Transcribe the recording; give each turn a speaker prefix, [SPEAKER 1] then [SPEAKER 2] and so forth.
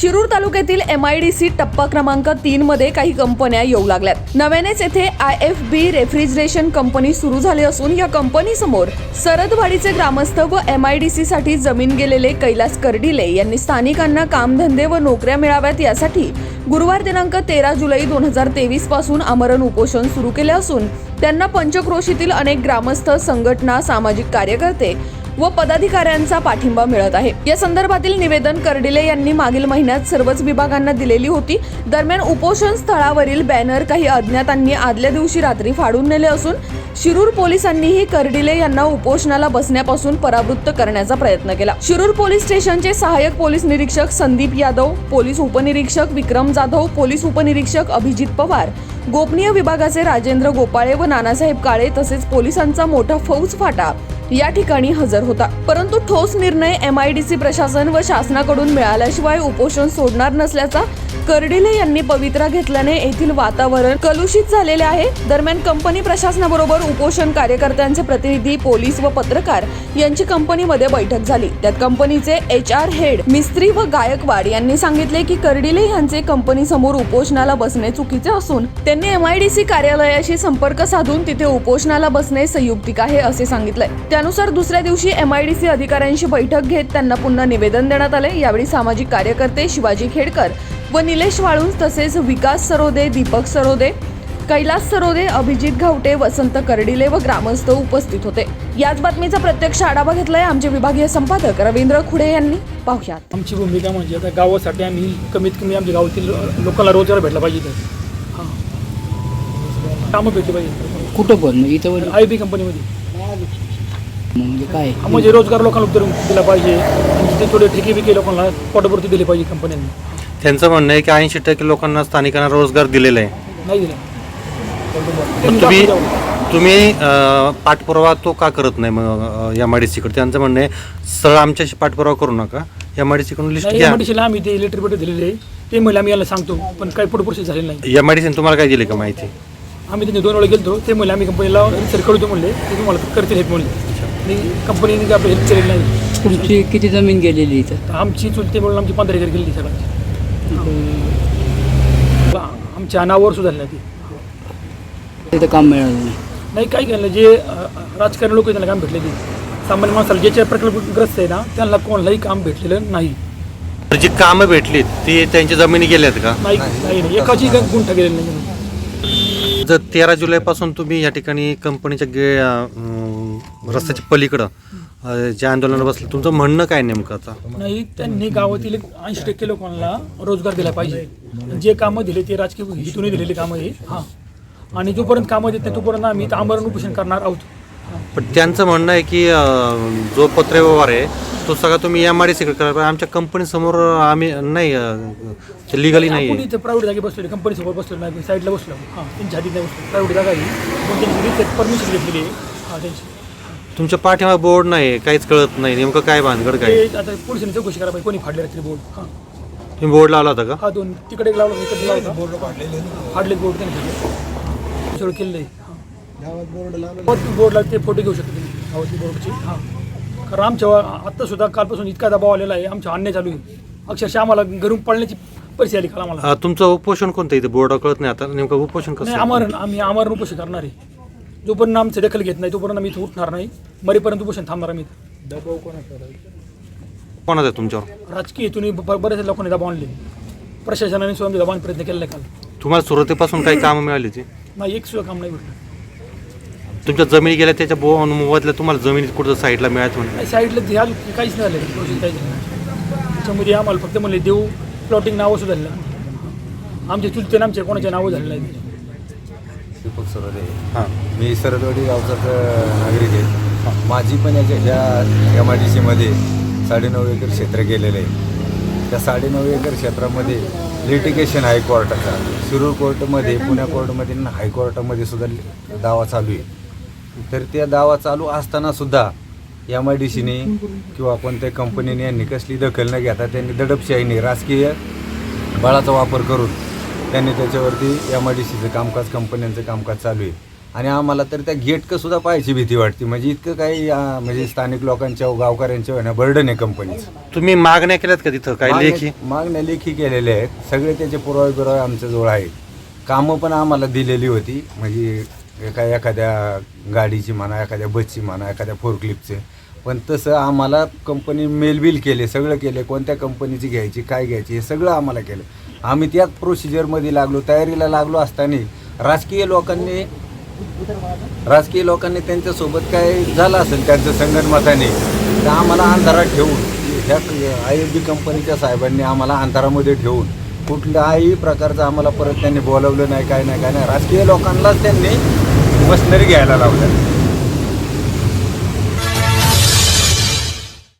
[SPEAKER 1] शिरूर तालुक्यातील M I D C टप्पा क्रमांक तीन मध्ये काही कंपन्या येऊ लागल्यात. नव्यानेच येथे I F B refrigeration company सुरू झाली असून या कंपनी समोर सरदवाडीचे ग्रामस्थ व एम आय डी सी साठी जमीन गेलेले कैलास कर्डिले यांनी स्थानिकांना कामधंदे व नोकऱ्या मिळाव्यात यासाठी गुरुवार दिनांक तेरा जुलै दोन हजार तेवीसपासून आमरण उपोषण सुरू केले असून त्यांना पंचक्रोशीतील अनेक ग्रामस्थ संघटना सामाजिक कार्यकर्ते व पदाधिकाऱ्यांचा पाठिंबा मिळत आहे. या संदर्भातील निवेदन कर्डिले यांनी मागील महिन्यात सर्वच विभागांना दिलेली होती. दरम्यान उपोषण स्थळावरील बॅनर काही अज्ञातांनी आदल्या दिवशी रात्री फाडून नेले असून शिरूर पोलिसांनीही कर्डिले यांना उपोषणाला बसण्यापासून परावृत्त करण्याचा प्रयत्न केला. शिरूर पोलीस स्टेशनचे सहाय्यक पोलीस निरीक्षक संदीप यादव पोलीस उपनिरीक्षक विक्रम जाधव पोलीस उपनिरीक्षक अभिजित पवार गोपनीय विभागाचे राजेंद्र गोपाळे व नानासाहेब काळे तसेच पोलिसांचा मोठा फौज फाटा या ठिकाणी हजर होता. परंतु ठोस निर्णय एम आय डी सी प्रशासन व शासनाकडून मिळाल्याशिवाय उपोषण सोडणार नसल्याचा कर्डिले यांनी पवित्रा घेतल्याने येथील वातावरण कलुषित झालेले आहे. दरम्यान कंपनी प्रशासनाबरोबर उपोषण कार्यकर्त्यांचे प्रतिनिधी पोलीस व पत्रकार यांची कंपनीमध्ये बैठक झाली. त्यात कंपनीचे एच आर हेड मिस्त्री व गायकवाड यांनी सांगितले की कर्डिले यांचे कंपनी समोर उपोषणाला बसणे चुकीचे असून त्यांनी एम आय डी सी कार्यालयाशी संपर्क साधून तिथे उपोषणाला बसणे संयुक्तिक आहे असे सांगितलंय. त्यानुसार दुसऱ्या दिवशी एम आय डी सी अधिकाऱ्यांशी बैठक घेत त्यांना पुन्हा निवेदन देण्यात आले. यावेळी सामाजिक कार्यकर्ते शिवाजी खेडकर व निलेश वाळूंज तसेच विकास सरोदे दीपक सरोदे कैलास सरोदे अभिजित घावटे वसंत कर्डिले व ग्रामस्थ उपस्थित होते. याच बातमीचा प्रत्यक्ष आढावा घेतलाय आमचे विभागीय संपादक रवींद्र खुडे यांनी. पाहुयात.
[SPEAKER 2] आमची भूमिका म्हणजे आता गावासाठी आम्ही कमीत कमी आमच्या गावातील लोकांना रोजगार भेटला पाहिजे कामं भेटली पाहिजे.
[SPEAKER 3] कुठं पण इथं पण.
[SPEAKER 2] आय बी कंपनीमध्ये.
[SPEAKER 3] म्हणजे काय?
[SPEAKER 2] म्हणजे रोजगार लोकांना उतरून दिला पाहिजे. आणि तिथे थोडे ठिके बिके लोकांना पोटभरती दिली पाहिजे कंपन्यांनी
[SPEAKER 4] त्यांचं म्हणणं आहे की ऐंशी टक्के लोकांना स्थानिकांना रोजगार दिलेला आहे.
[SPEAKER 2] नाही दिला.
[SPEAKER 4] तुम्ही तुम्ही अं, पाठपुरावा तो का करत नाही मग एम आय डी सीकडे त्यांचं म्हणणं आहे सरळ आमच्याशी पाठपुरावा करू नका. एम आय डी सीकडून लिस्ट घ्या.
[SPEAKER 2] एमआयडीसीला आम्ही ते इलेक्ट्रिक दिलेले आहे. ते म्हणले आम्ही याला सांगतो पण काही पुढे प्रोसेस झालेली नाही.
[SPEAKER 4] एम आय डी सीने तुम्हाला काय दिली का माहिती?
[SPEAKER 2] आम्ही त्यांनी दोन वेळा गेलो ते म्हणले आम्ही कंपनीला सर कळतो म्हणले ते तुम्हाला करतील हेल्प म्हणले आणि कंपनीने काय आपलं हेल्प केलेली नाही.
[SPEAKER 3] तुमची किती जमीन गेलेली इथं?
[SPEAKER 2] तर आमची चुलती म्हणून आमची पंधरा एकर गेली सगळ्यांची. आमच्या अनावर सुद्धा झाली ती.
[SPEAKER 3] तिथं काम मिळालं नाही.
[SPEAKER 2] नाही काय केलं जे राजकारणी लोक त्यांना काम भेटले ते. सामान्य माणसाला ज्याच्या प्रकल्पग्रस्त आहे ना त्यांना कोणालाही काम भेटलेलं नाही.
[SPEAKER 4] जी कामं भेटली ती त्यांच्या जमिनी गेल्यात का?
[SPEAKER 2] नाही नाही नाही. एकाची गुंठा गेलेली नाही.
[SPEAKER 4] जर तेरा जुलैपासून तुम्ही या ठिकाणी कंपनीच्या गे अं, रस्त्याच्या पलीकडं अं, जे आंदोलन बसलं तुमचं म्हणणं काय नेमकं आता?
[SPEAKER 2] नाही त्यांनी गावातील ऐंशी टक्के लोकांना रोजगार दिला पाहिजे. जे कामं दिले ते राजकीय हितून दिलेली कामं आहे हां. आणि जोपर्यंत कामं देत नाही तोपर्यंत आम्ही इथं आमरण उपोषण करणार आहोत.
[SPEAKER 4] पण त्यांचं म्हणणं आहे की अं, जो पत्रव्यवहार आहे तो सगळा तुम्ही एम आय डी सीकडे करा पण आमच्या कंपनीसमोर आम्ही नाही लिगली नाही.
[SPEAKER 2] आपण
[SPEAKER 4] आहे
[SPEAKER 2] इथे प्रायव्हेट जागी बसलेलो कंपनी समोर बसलो नाही साईडला बसलो. हां त्यांच्या हाती नाही बसलो प्रायव्हेट जागा आहे. पण त्यांची परमिशन घेतलेली आहे. हां त्यांची.
[SPEAKER 4] तुमच्या पाठीमागे बोर्ड नाही काहीच कळत नाही नेमकं काय भानगड काय?
[SPEAKER 2] ते आता पोलिसांनी चौकशी करायला पाहिजे कोणी फाडले रात्री बोर्ड हां.
[SPEAKER 4] तुम्ही बोर्ड लावला होता का?
[SPEAKER 2] हा दोन तिकडे एक लावला इकडे लावला बोर्ड फाडलेले फाडले बोर्ड त्यांनी फाडले सगळं केलं आहे बोर्डला ते फोटो घेऊ शकतो तुम्ही. गावातील बोर्डचे हां. कारण आमच्या आत्ता सुद्धा कालपासून इतका दबाव आलेला आहे. आमच्या अन्याय चालू आहे. अक्षरशः आम्हाला घरून पळण्याची परिस्थिती आली काल आम्हाला.
[SPEAKER 4] अं, तुमचं उपोषण कोणतं इथे बोर्ड कळत नाही आता. नेमकं उपोषण कसं
[SPEAKER 2] नाही
[SPEAKER 4] आहे?
[SPEAKER 2] आमरण आम्ही आमरण उपोषण करणार आहे. जोपर्यंत आमचं दखल घेत नाही तोपर्यंत आम्ही इथं उठणार नाही. मरेपर्यंत उपोषण थांबणार आम्ही इथं.
[SPEAKER 4] कोणाचं आहे तुमच्यावर?
[SPEAKER 2] राजकीय हेतून ब- बऱ्याच लोकांनी दबाव आणले. प्रशासनाने सुद्धा आमच्या दबावाने प्रयत्न केलेला आहे काल.
[SPEAKER 4] तुम्हाला सुरुवातीपासून काही कामं मिळाली होती
[SPEAKER 2] नाही एक सुद्धा काम नाही भेटलं.
[SPEAKER 4] तुमच्या जमिनी गेल्या त्याच्या बो मोबदल्या तुम्हाला जमिनी कुठं साईडला मिळायचं म्हणून
[SPEAKER 2] नाही साईडला ते अजून काहीच नाही झालं प्रोसेस काहीच नाही. त्याच्यामध्ये आम्हाला फक्त म्हणले देऊ प्लॉटिंग नावं सुद्धा झालं. आमचे चुलते आमचे कोणाचे नावं झाले नाही
[SPEAKER 5] दीपक सरोदे.
[SPEAKER 4] हां.
[SPEAKER 5] मी सरदवाडी गावचाच अ, नागरिक आहे. माझी पण याच्या ह्या एम आय डी सीमध्ये साडेनऊ एकर क्षेत्र गेलेलं आहे. त्या साडेनऊ एकर क्षेत्रामध्ये लिटिगेशन हायकोर्टाचा शिरूर कोर्टमध्ये पुण्या कोर्टमध्ये आणि हायकोर्टामध्ये सुद्धा दावा चालू आहे. तर त्या दावा चालू असताना सुद्धा एम आय डी सीने किंवा कोणत्या कंपनीने यांनी कसली दखल न घेता त्यांनी दडपशाहीने राजकीय बळाचा वापर करून त्यांनी त्याच्यावरती एम आय डी सीचं कामकाज कंपन्यांचं कामकाज चालू आहे. आणि आम्हाला तर त्या गेटकं सुद्धा पाहायची भीती वाटते. म्हणजे इतकं काही म्हणजे स्थानिक लोकांच्या गावकऱ्यांच्या बर्डन आहे कंपनीचं
[SPEAKER 4] तुम्ही मागण्या केल्यात का तिथं? काही लेखी?
[SPEAKER 5] मागण्या मागण्या लेखी केलेल्या आहेत. सगळे त्याचे पुरावे पुरावे आमच्याजवळ आहेत. कामं पण आम्हाला दिलेली होती. म्हणजे एका एखाद्या गाडीची म्हणा एखाद्या बसची म्हणा एखाद्या फोरक्लिपचे पण तसं आम्हाला कंपनी मेलबिल केले सगळं केले कोणत्या कंपनीची घ्यायची काय घ्यायची हे सगळं आम्हाला केलं. आम्ही त्याच प्रोसिजरमध्ये लागलो तयारीला लागलो असताना राजकीय लोकांनी राजकीय लोकांनी त्यांच्यासोबत काय झालं असेल त्यांच्या संगणमताने तर आम्हाला अंधारात ठेवून ह्या आय एफ बी कंपनीच्या साहेबांनी आम्हाला अंधारामध्ये ठेवून कुठल्याही प्रकारचं आम्हाला परत त्यांनी बोलवलं नाही काय नाही काय नाही. राजकीय लोकांनाच त्यांनी मशनरी घ्यायला लावल्या